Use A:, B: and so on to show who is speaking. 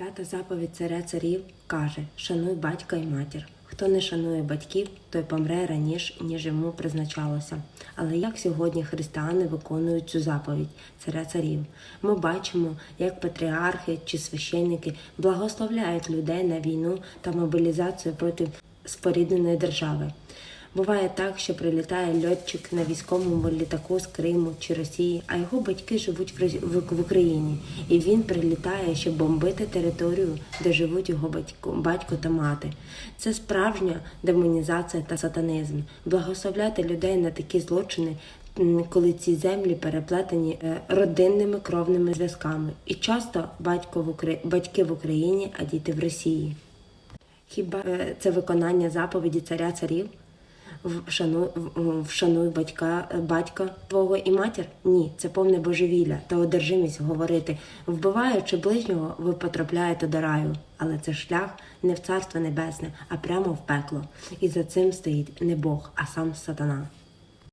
A: П'ята заповідь царя царів каже: шануй батька і матір. Хто не шанує батьків, той помре раніше, ніж йому призначалося. Але як сьогодні християни виконують цю заповідь царя царів? Ми бачимо, як патріархи чи священники благословляють людей на війну та мобілізацію проти спорідненої держави. Буває так, що прилітає льотчик на військовому літаку з Криму чи Росії, а його батьки живуть в Україні, і він прилітає, щоб бомбити територію, де живуть його батько, батько та мати. Це справжня демонізація та сатанизм. Благословляти людей на такі злочини. Коли ці землі переплетені е, родинними кровними зв'язками, і часто батько в Укра... батьки в Україні, а діти в Росії. Хіба е, це виконання заповіді царя царів? Вшануй, вшануй батька, батька твого і матір? Ні, це повне божевілля та одержимість говорити. Вбиваючи ближнього, ви потрапляєте до раю. Але це шлях не в царство небесне, а прямо в пекло. І за цим стоїть не Бог, а сам сатана.